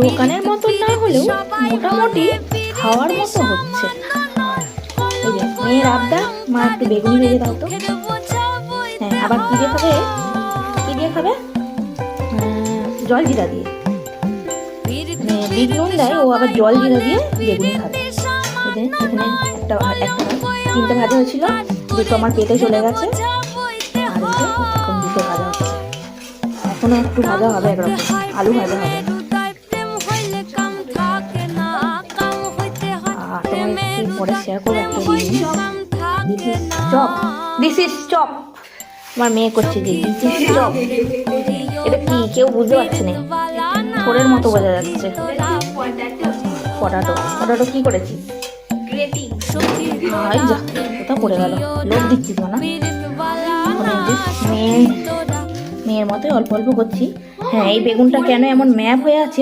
দোকানের মতন না হলেও মোটামুটি খাওয়ার মতো হচ্ছে। এই যে মেয়ের আবদা মা একটু বেগুনি ভেজে দাও তো। হ্যাঁ আবার কি দিয়ে খাবে? কি দিয়ে খাবে? জল জিরা দিয়ে। মানে বিট নুন দেয় ও আবার জল জিরা দিয়ে বেগুনি খাবে। এখানে একটা একটা তিনটে ভাজা হয়েছিল দুটো আমার পেটে চলে গেছে। আর এখন দুটো ভাজা হচ্ছে। এখনও একটু ভাজা হবে একরকম। আলু ভাজা হবে। তোমার একটু পরে শেয়ার করব একটা চপ দিস ইজ চপ আমার মেয়ে করছে যে দিস ইজ চপ এটা কি? কেউ বুঝতে পারছে না। ফোরের মতো বোঝা যাচ্ছে। পটাটো পটাটো কি করেছিস হাই যা কোথা পড়ে গেল? লোক দিচ্ছিস না? এখন এই যে মেয়ে মেয়ের মতোই অল্প অল্প করছি। হ্যাঁ এই বেগুনটা কেন এমন ম্যাপ হয়ে আছে